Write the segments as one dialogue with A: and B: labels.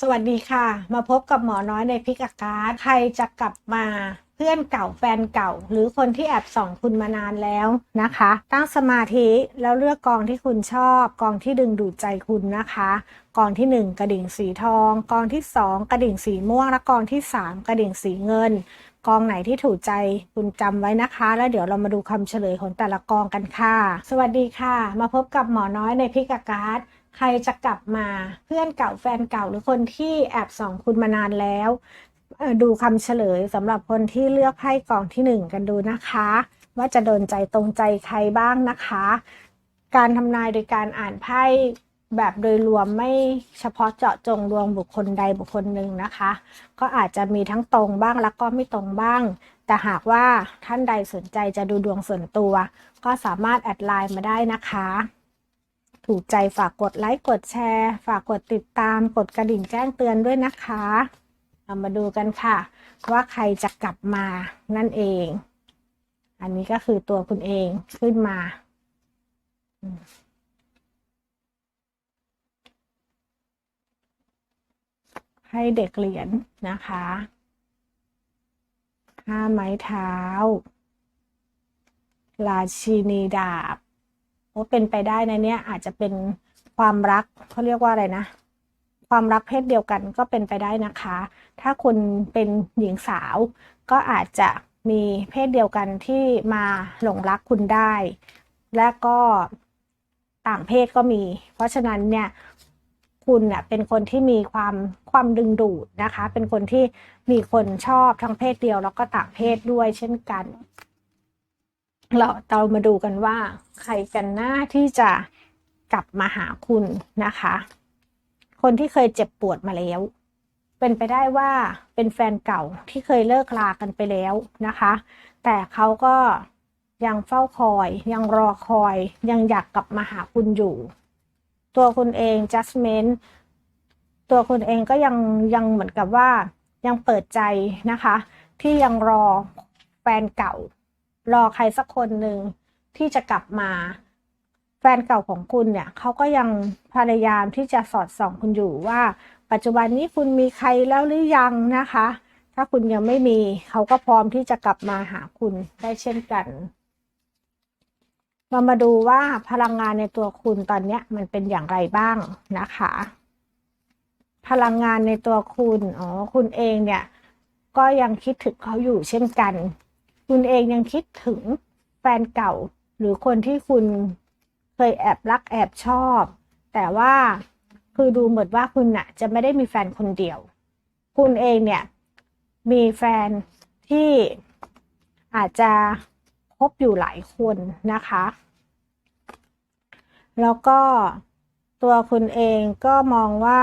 A: สวัสดีค่ะ มาพบกับหมอน้อยในพิกอาการใครจะกลับมาเพื่อนเก่าแฟนเก่า หรือคนที่แอบส่องคุณมานานแล้วนะคะ ตั้งสมาธิแล้วเลือกกองที่คุณชอบกองที่ดึงดูดใจคุณนะคะกองที่หนึ่งกระดิ่งสีทอง กองที่สองกระดิ่งสีม่วงและกองที่สามกระดิ่งสีเงิน กองไหนที่ถูกใจคุณจำไว้นะคะ แล้วเดี๋ยวเรามาดูคำเฉลยของแต่ละกองกันค่ะ สวัสดีค่ะ มาพบกับหมอน้อยในพิกอาการ ใครจะกลับมาเพื่อนเก่าแฟนเก่าหรือคนที่แอบส่องคุณมานานแล้ว ดูคำเฉลยสำหรับคนที่เลือกไพ่กล่องที่หนึ่งกันดูนะคะ ว่าจะโดนใจตรงใจใครบ้างนะคะ การทำนายโดยการอ่านไพ่แบบโดยรวมไม่เฉพาะเจาะจงดวงบุคคลใดบุคคลหนึ่งนะคะ ก็อาจจะมีทั้งตรงบ้างแล้วก็ไม่ตรงบ้าง แต่หากว่าท่านใดสนใจจะดูดวงส่วนตัว ก็สามารถแอดไลน์มาได้นะคะ ถูกใจฝากกดไลค์กดแชร์ ฝากกดติดตามกดกระดิ่งแจ้งเตือนด้วยนะคะเรามาดูกันค่ะ ว่าใครจะกลับมานั่นเอง อันนี้ก็คือตัวคุณเองขึ้นมาให้เด็กเหรียญนะคะห้าไม้เท้า ราชินีดาบ เป็นไปได้ในเนี่ยอาจจะเป็นความรักเขาเรียกว่าอะไรนะ ความรักเพศเดียวกันก็เป็นไปได้นะคะ ถ้าคุณเป็นหญิงสาว ก็อาจจะมีเพศเดียวกันที่มาหลงรักคุณได้ และก็ต่างเพศก็มี เพราะฉะนั้นเนี่ยคุณเน่ะเป็นคนที่มีความความดึงดูดนะคะ เป็นคนที่มีคนชอบทั้งเพศเดียวแล้วก็ต่างเพศด้วยเช่นกัน เราเรามาดูกันว่า ใครกันหน้าที่จะกลับมาหาคุณนะคะ คนที่เคยเจ็บปวดมาแล้ว เป็นไปได้ว่าเป็นแฟนเก่าที่เคยเลิกลากันไปแล้วนะคะ แต่เขาก็ยังเฝ้าคอย ยังรอคอย ยังอยากกลับมาหาคุณอยู่ ตัวคุณเอง judgment ตัวคุณเองก็ยังยังเหมือนกับว่ายังเปิดใจนะคะ ที่ยังรอแฟนเก่า รอใครสักคนหนึ่งที่จะกลับมา แฟนเก่าของคุณเนี่ยเขาก็ยังพยายามที่จะสอดส่องคุณอยู่ว่า ปัจจุบันนี้คุณมีใครแล้วหรือยังนะคะ ถ้าคุณยังไม่มีเขาก็พร้อมที่จะกลับมาหาคุณได้เช่นกันเรามาดูว่าพลังงานในตัวคุณตอนนี้มันเป็นอย่างไรบ้างนะคะ พลังงานในตัวคุณ อ๋อ คุณเองเนี่ย ก็ยังคิดถึงเขาอยู่เช่นกัน คุณเองยังคิดถึงแฟนเก่า หรือคนที่คุณเคยแอบรักแอบชอบ แต่ว่าคือดูเหมือนว่าคุณน่ะ จะไม่ได้มีแฟนคนเดียว คุณเองเนี่ย มีแฟนที่อาจจะคบอยู่หลายคนนะคะ แล้วก็ตัวคุณเองก็มองว่า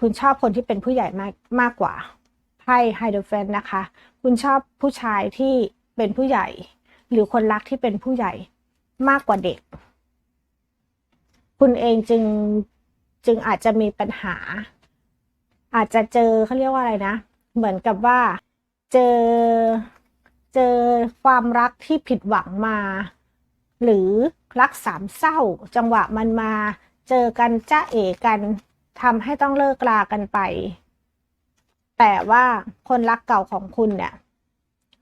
A: คุณชอบคนที่เป็นผู้ใหญ่มากมากกว่า ไพ่ไฮโดรเฟนนะคะ คุณชอบผู้ชายที่เป็นผู้ใหญ่ หรือคนรักที่เป็นผู้ใหญ่มากกว่าเด็ก คุณเองจึงจึงอาจจะมีปัญหา อาจจะเจอเขาเรียกว่าอะไรนะ เหมือนกับว่าเจอเจอความรักที่ผิดหวังมา หรือรักสามเศร้า จังหวะมันมาเจอกันจ้าเอกันทำให้ต้องเลิกลากันไป แต่ว่าคนรักเก่าของคุณเนี่ย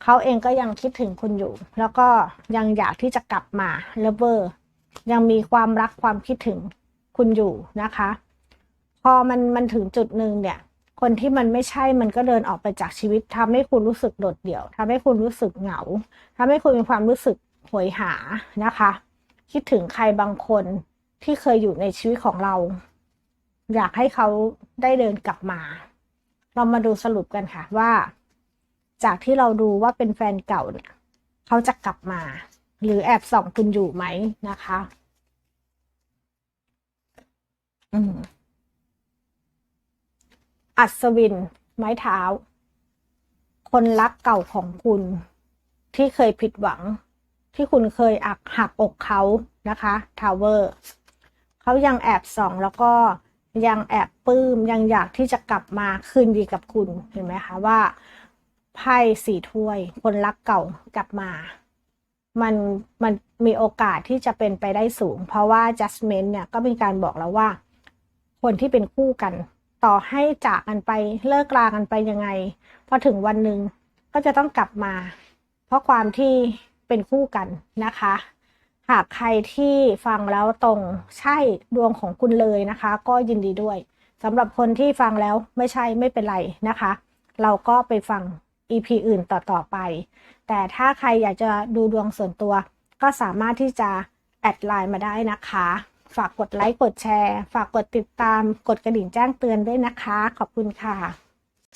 A: เขาเองก็ยังคิดถึงคุณอยู่ แล้วก็ยังอยากที่จะกลับมาเลเวอร์ยังมีความรักความคิดถึงคุณอยู่นะคะ พอมันมันถึงจุดหนึ่งเนี่ย คนที่มันไม่ใช่มันก็เดินออกไปจากชีวิตทำให้คุณรู้สึกโดดเดี่ยวทำให้คุณรู้สึกเหงาทำให้คุณมีความรู้สึกโหยหานะคะ คิดถึงใครบางคนที่เคยอยู่ในชีวิตของเรา อยากให้เขาได้เดินกลับมา เรามาดูสรุปกันค่ะว่า จากที่เราดูว่าเป็นแฟนเก่าเนี่ยเขาจะกลับมา หรือแอบส่องคุณอยู่ไหมนะคะ อืมอัศวิน ไม้เท้า คนรักเก่าของคุณ ที่เคยผิดหวัง ที่คุณเคยอักหักอกเขานะคะทาวเวอร์เขายังแอบส่องแล้วก็ ยังแอบปลื้มยังอยากที่จะกลับมาคืนดีกับคุณเห็นไหมคะว่าไพ่สี่ถ้วย คนรักเก่ากลับมา มันมันมีโอกาสที่จะเป็นไปได้สูง เพราะว่า judgment เนี่ยก็มีการบอกแล้วว่า คนที่เป็นคู่กัน ต่อให้จากกันไปเลิกลากันไปยังไงพอถึงวันหนึ่งก็จะต้องกลับมา เพราะความที่เป็นคู่กันนะคะ หากใครที่ฟังแล้วตรงใช่ดวงของคุณเลยนะคะ ก็ยินดีด้วยสำหรับคนที่ฟังแล้วไม่ใช่ไม่เป็นไรนะคะ เราก็ไปฟัง EP อื่นต่อๆไป แต่ถ้าใครอยากจะดูดวงส่วนตัว ก็สามารถที่จะแอดไลน์มาได้นะคะ ฝากกดไลค์กดแชร์ ฝากกดติดตาม กดกระดิ่งแจ้งเตือนด้วยนะคะ ขอบคุณค่ะ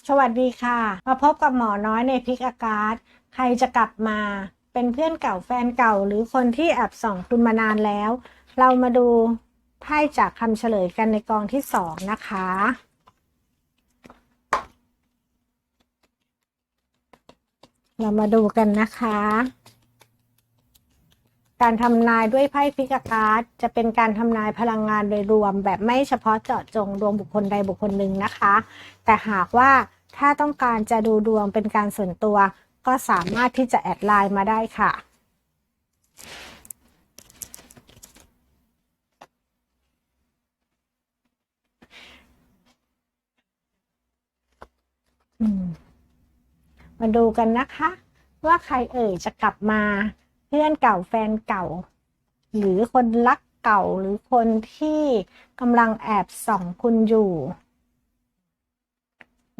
A: สวัสดีค่ะ มาพบกับหมอน้อยในพิกอากาศ ใครจะกลับมา เป็นเพื่อนเก่าแฟนเก่าหรือคนที่แอบส่องคุณมานานแล้ว เรามาดูไพ่จากคำเฉลยกันในกองที่สองนะคะเรามาดูกันนะคะ การทำนายด้วยไพ่พิกาการ์ดจะเป็นการทำนายพลังงานโดยรวม แบบไม่เฉพาะเจาะจงดวงบุคคลใดบุคคลหนึ่งนะคะ แต่หากว่าถ้าต้องการจะดูดวงเป็นการส่วนตัว ก็สามารถที่จะแอดไลน์มาได้ค่ะมมาดูกันนะคะ ว่าใครเอ่ยจะกลับมาเพื่อนเก่าแฟนเก่า หรือคนรักเก่าหรือคนที่กำลังแอบส่องคุณอยู่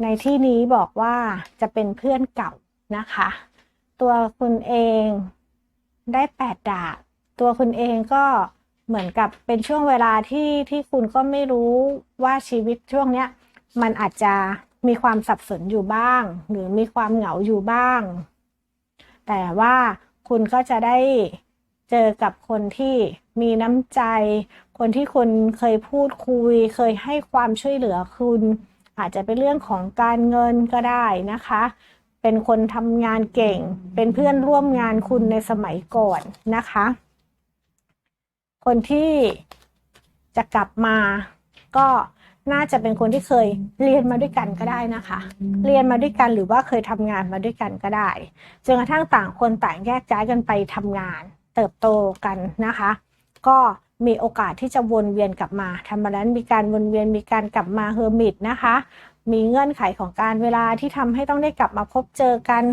A: ในที่นี้บอกว่าจะเป็นเพื่อนเก่า นะคะ ตัวคุณเองได้แปดดาบตัวคุณเองก็เหมือนกับเป็นช่วงเวลาที่ที่คุณก็ไม่รู้ว่าชีวิตช่วงเนี้ยมันอาจจะมีความสับสนอยู่บ้าง หรือมีความเหงาอยู่บ้าง แต่ว่าคุณก็จะได้เจอกับคนที่มีน้ำใจ คนที่คุณเคยพูดคุย เคยให้ความช่วยเหลือคุณ อาจจะเป็นเรื่องของการเงินก็ได้นะคะ เป็นคนทำงานเก่ง เป็นเพื่อนร่วมงานคุณในสมัยก่อนนะคะ คนที่จะกลับมาก็น่าจะเป็นคนที่เคยเรียนมาด้วยกันก็ได้นะคะ เรียนมาด้วยกันหรือว่าเคยทำงานมาด้วยกันก็ได้จนกระทั่งต่างคนต่างแยกย้ายกันไปทำงาน เติบโตกันนะคะ ก็มีโอกาสที่จะวนเวียนกลับมาทำมานั้นมีการวนเวียนมีการกลับมาเฮอร์มิตนะคะ มีเงื่อนไขของการเวลาที่ทำให้ต้องได้กลับมาพบเจอกัน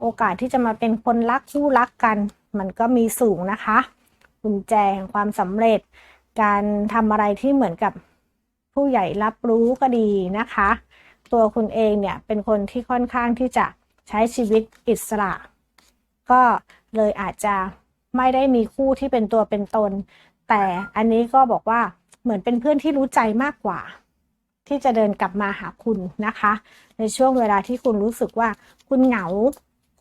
A: โอกาสที่จะมาเป็นคนรักคู่รักกัน มันก็มีสูงนะคะกุญแจแห่งความสำเร็จ การทำอะไรที่เหมือนกับผู้ใหญ่รับรู้ก็ดีนะคะ ตัวคุณเองเนี่ยเป็นคนที่ค่อนข้างที่จะใช้ชีวิตอิสระ ก็เลยอาจจะไม่ได้มีคู่ที่เป็นตัวเป็นตน แต่อันนี้ก็บอกว่าเหมือนเป็นเพื่อนที่รู้ใจมากกว่า ที่จะเดินกลับมาหาคุณนะคะ ในช่วงเวลาที่คุณรู้สึกว่าคุณเหงา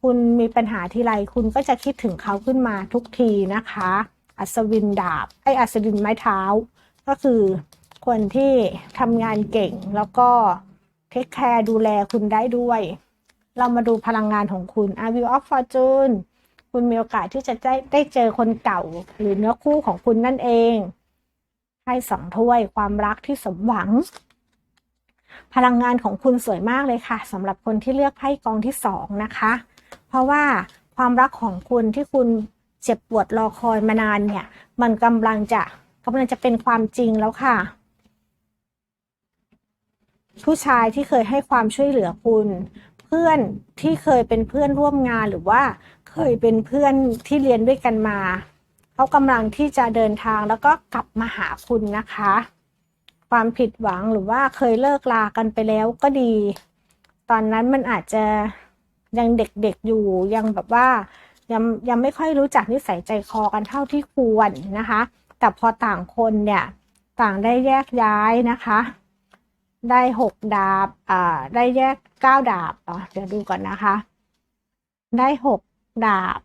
A: คุณมีปัญหาทีไรคุณก็จะคิดถึงเขาขึ้นมาทุกทีนะคะ อัศวินดาบไออัศวินไม้เท้า ก็คือคนที่ทำงานเก่งแล้วก็เทคแคร์ดูแลคุณได้ด้วย เรามาดูพลังงานของคุณ a v i e w of Fortune คุณมีโอกาสที่จะได้ได้เจอคนเก่า หรือเนื้อคู่ของคุณนั่นเอง ให้สองถ้วยความรักที่สมหวัง พลังงานของคุณสวยมากเลยค่ะสำหรับคนที่เลือกไพ่กองที่สองนะคะ เพราะว่าความรักของคุณที่คุณเจ็บปวดรอคอยมานานเนี่ย มันกำลังจะกำลังจะเป็นความจริงแล้วค่ะ ผู้ชายที่เคยให้ความช่วยเหลือคุณ เพื่อนที่เคยเป็นเพื่อนร่วมงานหรือว่าเคยเป็นเพื่อนที่เรียนด้วยกันมาเขากำลังที่จะเดินทางแล้วก็กลับมาหาคุณนะคะ ความผิดหวังหรือว่าเคยเลิกลากันไปแล้วก็ดี ตอนนั้นมันอาจจะยังเด็กๆอยู่ยังแบบว่ายังยังไม่ค่อยรู้จักนิสัยใจคอกันเท่าที่ควรนะคะ แต่พอต่างคนเนี่ยต่างได้แยกย้ายนะคะ ได้หกดาบอ่าได้แยกเก้าดาบอะเดี๋ยวดูก่อนนะคะ ได้หกดาบ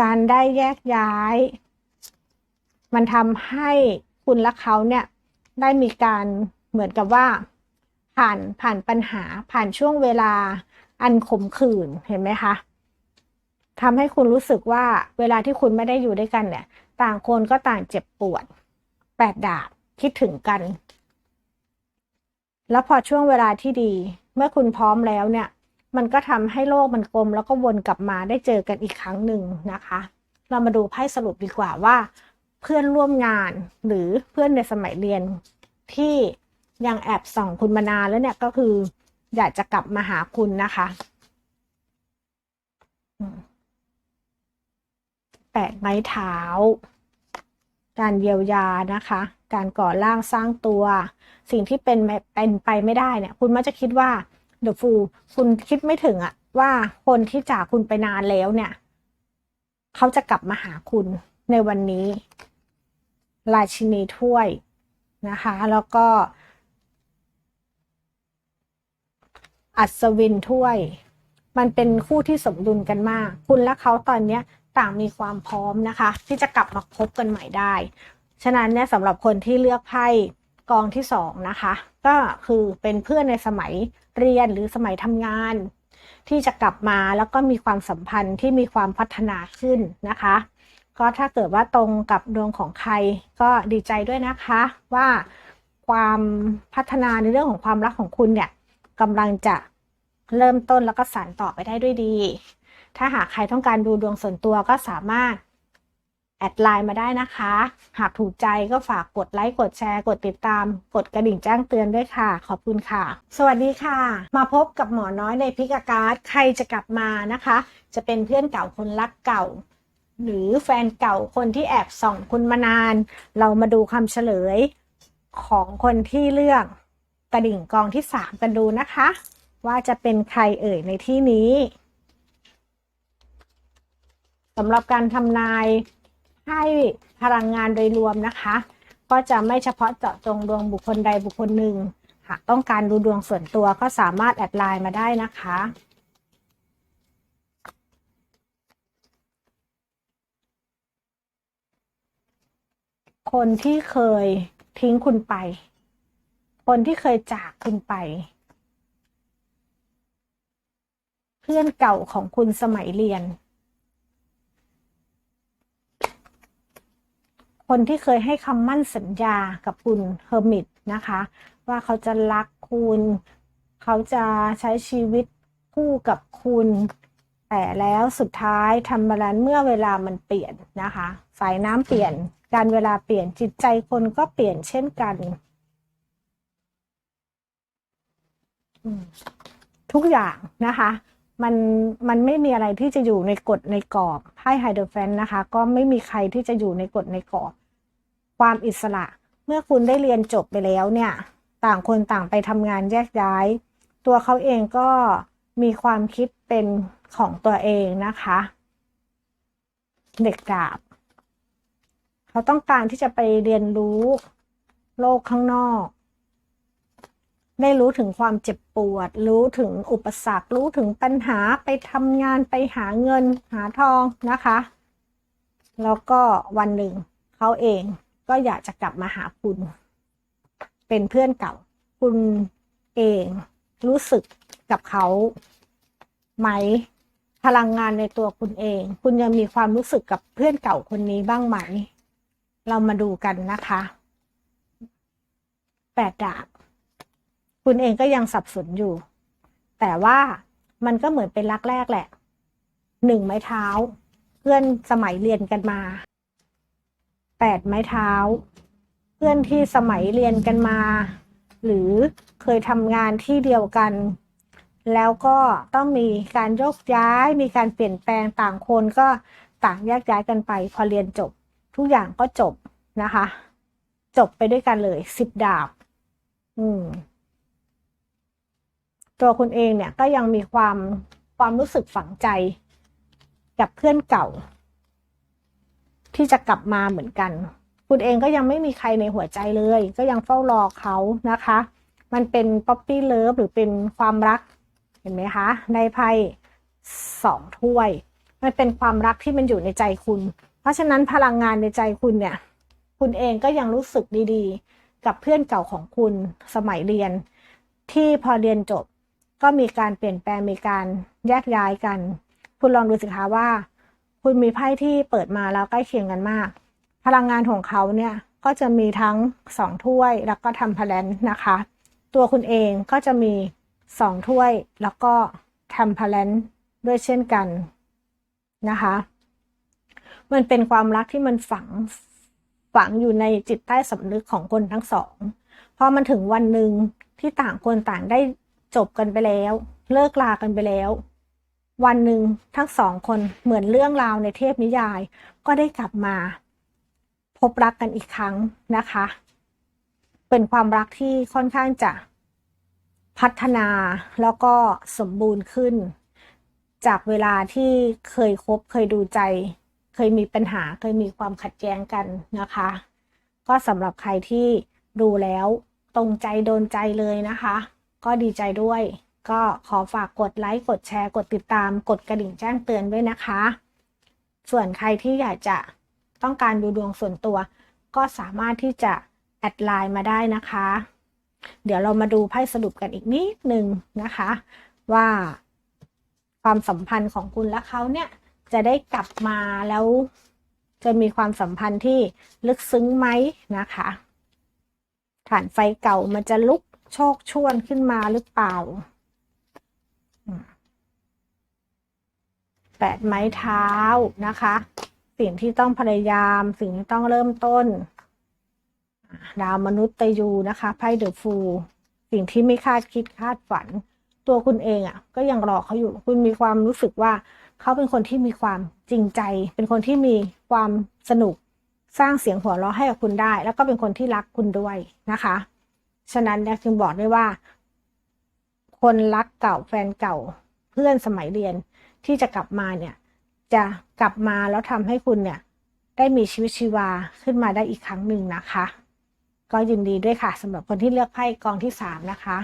A: การได้แยกย้าย มันทำให้คุณและเขาเนี่ย ได้มีการเหมือนกับว่า ผ่านผ่านปัญหาผ่านช่วงเวลาอันขมขื่นเห็นไหมคะทำให้คุณรู้สึกว่าเวลาที่คุณไม่ได้อยู่ด้วยกันเนี่ย ต่างคนก็ต่างเจ็บปวดแปดดาบคิดถึงกัน แล้วพอช่วงเวลาที่ดี เมื่อคุณพร้อมแล้วเนี่ย มันก็ทำให้โลกมันกลมแล้วก็วนกลับมาได้เจอกันอีกครั้งหนึ่งนะคะ เรามาดูไพ่สรุปดีกว่าว่า เพื่อนร่วมงาน หรือเพื่อนในสมัยเรียนที่ยังแอบส่องคุณมานานแล้วเนี่ยก็คือ อยากจะกลับมาหาคุณนะคะแปดไม้เท้า การเยียวยานะคะ การก่อร่างสร้างตัว สิ่งที่เป็นเป็นไปไม่ได้เนี่ย คุณมักจะคิดว่าเดอะฟูคุณคิดไม่ถึงอะว่าคนที่จากคุณไปนานแล้วเนี่ย เขาจะกลับมาหาคุณในวันนี้ ราชินีถ้วยนะคะ แล้วก็ อัศวินถ้วย มันเป็นคู่ที่สมดุลกันมาก คุณและเขาตอนเนี้ยต่างมีความพร้อมนะคะ ที่จะกลับมาคบกันใหม่ได้ ฉะนั้นเนี่ยสำหรับคนที่เลือกไพ่กองที่สองนะคะ ก็คือเป็นเพื่อนในสมัยเรียนหรือสมัยทำงาน ที่จะกลับมาแล้วก็มีความสัมพันธ์ที่มีความพัฒนาขึ้นนะคะ ก็ถ้าเกิดว่าตรงกับดวงของใครก็ดีใจด้วยนะคะว่าความพัฒนาในเรื่องของความรักของคุณเนี่ยกำลังจะเริ่มต้นแล้วก็สานต่อไปได้ด้วยดี ถ้าหากใครต้องการดูดวงส่วนตัวก็สามารถแอดไลน์มาได้นะคะ หากถูกใจก็ฝากกดไลค์ กดแชร์ กดติดตาม กดกระดิ่งแจ้งเตือนด้วยค่ะ ขอบคุณค่ะ สวัสดีค่ะ มาพบกับหมอน้อยในพิกาการ์ดใครจะกลับมานะคะ จะเป็นเพื่อนเก่าคนรักเก่า หรือแฟนเก่าคนที่แอบส่องคุณมานาน เรามาดูคำเฉลยของคนที่เลือกกระดิ่งกองที่สามกันดูนะคะ ว่าจะเป็นใครเอ่ยในที่นี้สำหรับการทำนายให้พลังงานโดยรวมนะคะ ก็จะไม่เฉพาะเจาะจงดวงบุคคลใดบุคคลหนึ่ง หากต้องการดูดวงส่วนตัวก็สามารถแอดไลน์มาได้นะคะ คนที่เคยทิ้งคุณไป คนที่เคยจากคุณไป เพื่อนเก่าของคุณสมัยเรียน คนที่เคยให้คำมั่นสัญญากับคุณเฮอร์มิตนะคะ ว่าเขาจะรักคุณ เขาจะใช้ชีวิตคู่กับคุณ แต่แล้วสุดท้ายทำมาแล้วเมื่อเวลามันเปลี่ยนนะคะ สายน้ำเปลี่ยน การเวลาเปลี่ยนจิตใจคนก็เปลี่ยนเช่นกัน ทุกอย่างนะคะ มันมันไม่มีอะไรที่จะอยู่ในกฎในกรอบไพ่ไฮเดอร์แฟนนะคะ ก็ไม่มีใครที่จะอยู่ในกฎในกรอบ ความอิสระเมื่อคุณได้เรียนจบไปแล้วเนี่ย ต่างคนต่างไปทำงานแยกย้าย ตัวเขาเองก็มีความคิดเป็นของตัวเองนะคะ เด็กดาบ เขาต้องการที่จะไปเรียนรู้ โลกข้างนอก ได้รู้ถึงความเจ็บปวด รู้ถึงอุปสรรค รู้ถึงปัญหาไปทำงานไปหาเงินหาทองนะคะ แล้วก็วันหนึ่งเขาเองก็อยากจะกลับมาหาคุณ เป็นเพื่อนเก่า คุณเองรู้สึกกับเขาไหมพลังงานในตัวคุณเอง คุณยังมีความรู้สึกกับเพื่อนเก่าคนนี้บ้างไหม เรามาดูกันนะคะแปดดาบ คุณเองก็ยังสับสนอยู่ แต่ว่ามันก็เหมือนเป็นรักแรกแหละหนึ่งไม้เท้า เพื่อนสมัยเรียนกันมาแปดไม้เท้า เพื่อนที่สมัยเรียนกันมา หรือเคยทำงานที่เดียวกัน แล้วก็ต้องมีการยกย้าย มีการเปลี่ยนแปลงต่างคนก็ต่างแยกย้ายกันไป พอเรียนจบ ทุกอย่างก็จบนะคะ จบไปด้วยกันเลยสิบดาบ อืม ตัวคุณเองเนี่ยก็ยังมีความความรู้สึกฝังใจ กับเพื่อนเก่า ที่จะกลับมาเหมือนกัน คุณเองก็ยังไม่มีใครในหัวใจเลย ก็ยังเฝ้ารอเขานะคะ มันเป็นป๊อปปี้เลิฟหรือเป็นความรัก เห็นไหมคะ ในไพ่สองถ้วย มันเป็นความรักที่มันอยู่ในใจคุณ ราะฉะนั้นพลังงานในใจคุณเนี่ย คุณเองก็ยังรู้สึกดีๆ กับเพื่อนเก่าของคุณสมัยเรียน ที่พอเรียนจบ ก็มีการเปลี่ยนแปลงมีการแยกย้ายกัน คุณลองดูสิคะว่า คุณมีไพ่ที่เปิดมาแล้วใกล้เคียงกันมาก พลังงานของเขาเนี่ยก็จะมีทั้งสองถ้วยแล้วก็ทำพลันนะคะ ตัวคุณเองก็จะมีสองถ้วยแล้วก็ทำพลันด้วยเช่นกันนะคะ มันเป็นความรักที่มันฝังฝังอยู่ในจิตใต้สำนึกของคนทั้งสองพอมันถึงวันหนึ่งที่ต่างคนต่างได้จบกันไปแล้ว เลิกลากันไปแล้ว วันหนึ่งทั้งสองคนเหมือนเรื่องราวในเทพนิยาย ก็ได้กลับมา พบรักกันอีกครั้งนะคะ เป็นความรักที่ค่อนข้างจะพัฒนาแล้วก็สมบูรณ์ขึ้น จากเวลาที่เคยคบเคยดูใจ เคยมีปัญหาเคยมีความขัดแย้งกันนะคะ ก็สำหรับใครที่ดูแล้วตรงใจโดนใจเลยนะคะ ก็ดีใจด้วย ก็ขอฝากกดไลค์กดแชร์ กดติดตาม กดกระดิ่งแจ้งเตือนด้วยนะคะ ส่วนใครที่อยากจะต้องการดูดวงส่วนตัว ก็สามารถที่จะแอดไลน์มาได้นะคะ เดี๋ยวเรามาดูไพ่สรุปกันอีกนิดนึงนะคะ ว่าความสัมพันธ์ของคุณและเขาเนี่ย จะได้กลับมาแล้ว จะมีความสัมพันธ์ที่ลึกซึ้งไหมนะคะฐานไฟเก่ามันจะลุกโชคชวนขึ้นมาหรือเปล่าแปดไม้เท้านะคะ สิ่งที่ต้องพยายาม สิ่งที่ต้องเริ่มต้น ดาวมนุษย์ตยูนะคะไพ่เดอะฟูลสิ่งที่ไม่คาดคิดคาดฝัน ตัวคุณเองอะ่ะ ก็ยังรอเขาอยู่ คุณมีความรู้สึกว่า เขาเป็นคนที่มีความจริงใจ เป็นคนที่มีความสนุกสร้างเสียงหัวเราะให้กับคุณได้ แล้วก็เป็นคนที่รักคุณด้วยนะคะ ฉะนั้นเนี่ยจึงบอกได้ว่า คนรักเก่าแฟนเก่าเพื่อนสมัยเรียนที่จะกลับมาเนี่ย จะกลับมาแล้วทำให้คุณเนี่ย ได้มีชีวิตชีวาขึ้นมาได้อีกครั้งหนึ่งนะคะ ก็ยินดีด้วยค่ะสำหรับคนที่เลือกไพ่กองที่สามนะคะ